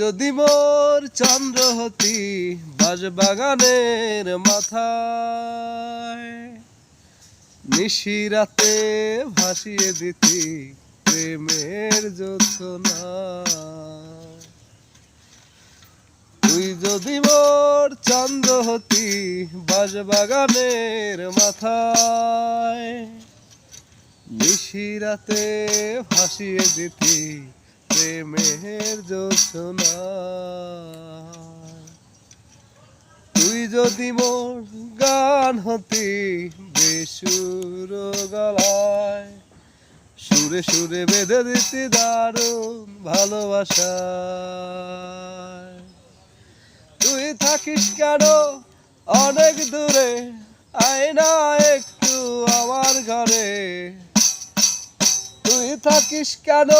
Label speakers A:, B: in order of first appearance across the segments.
A: যদি মোর চন্দ্র হতি বাগানের মাথায়, নিশি রাতে ভাসিয়ে দিতি প্রেমের যোচনা তুই যদি মোর চন্দ্র হতি বাগানের মাথায়, নিশি রাতে ভাসিয়ে দিতি প্রেমের যোচনা তুই যদি মোর গান হতি বেসুর গলায়, সুরে সুরে বেঁধে দিতি দারুণ ভালোবাসা তুই থাকিস কেন অনেক দূরে, আয়না একটু আমার ঘরে? তুই থাকিস কেন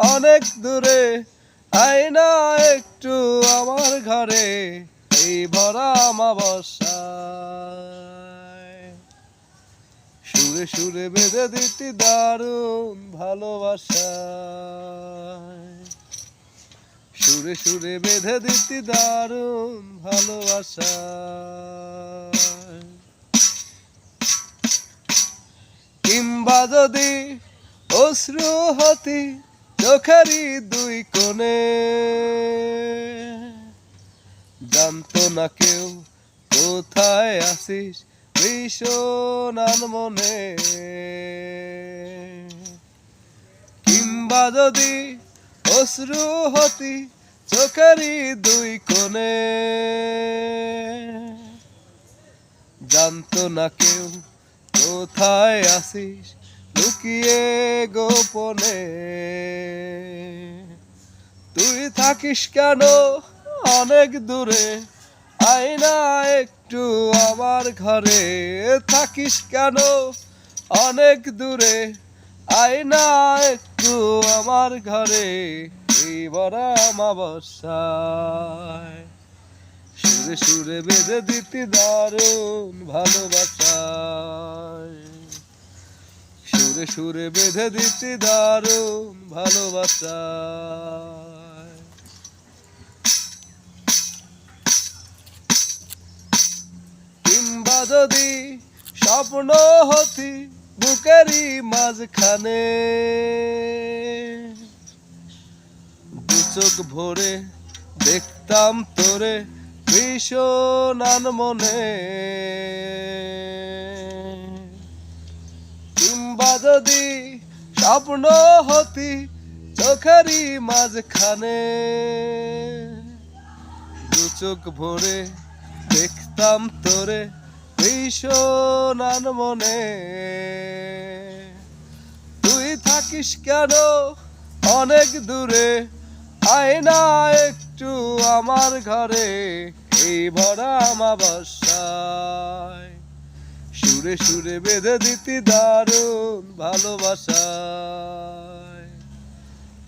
A: অনেক দূরে আয়না একটু আমার ঘরে, এই ভরা আমাবস্যায়। সুরে সুরে বেঁধে দিতি দারুণ ভালোবাসা সুরে সুরে বেঁধে দিতি দারুণ ভালোবাসা কিংবা যদি অশ্রু হতি চোখেরই দুই কোণে। জানতো না কেউ, কোথায় আসিস ভীষণ মনে কিংবা যদি অশ্রু হতি চোখেরই দুই কোণে। জানতো না কেউ, কোথায় আসিস লুকিয়ে গোপনে। তুই থাকিস কেন অনেক দূরে? আয়না একটু আমার ঘরে। থাকিস কেন অনেক দূরে? আয়না একটু আমার ঘরে। এই বড় আমাবস্যায়। সুরে সুরে বেঁধে দিতি দারুণ ভালোবাসায় সুরে সুরে বেঁধে দিতি দারুণ ভালোবাসা। কিংবা যদি স্বপ্ন হতি বুকেরই মাঝখানে চোখ ভরে দেখতাম তোরে ভীষণ মনে যদি স্বপ্ন হতি চোখেরই মাঝখানে, দু চোখ ভরে দেখতাম তোরে ভীষণ মনে তুই থাকিস কেন অনেক দূরে? আয়না একটু আমার ঘরে, এই ভরা আমাবস্যায় সুরে সুরে বেঁধে দিতি দারুণ ভালোবাসায়।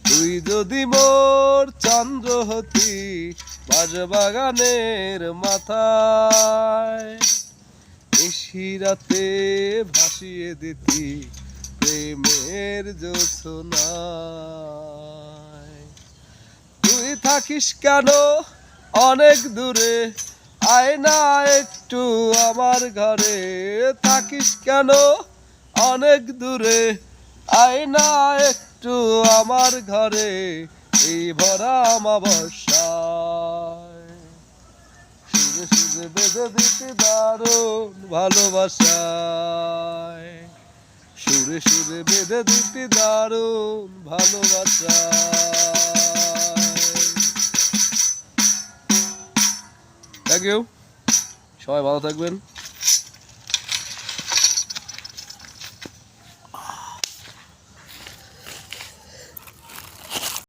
A: তুই যদি মোর চন্দ্র হতি বাজ বাগানের মাথায় নিশিরাতে ভাসিয়ে দিতি প্রেমের যোচনায় তুই থাকিস কেন অনেক দূরে? আয়না একটু আমার ঘরে? থাকিস কেন? অনেক দূরে। আয়না একটু আমার ঘরে। এই ভরা আমাবস্যায় সুরে সুরে বেঁধে দিতে দারুণ ভালোবাসায়। সুরে সুরে বেঁধে দিতে দারুণ ভালোবাসায়। থ্যাংক ইউ সবাই ভালো থাকবেন।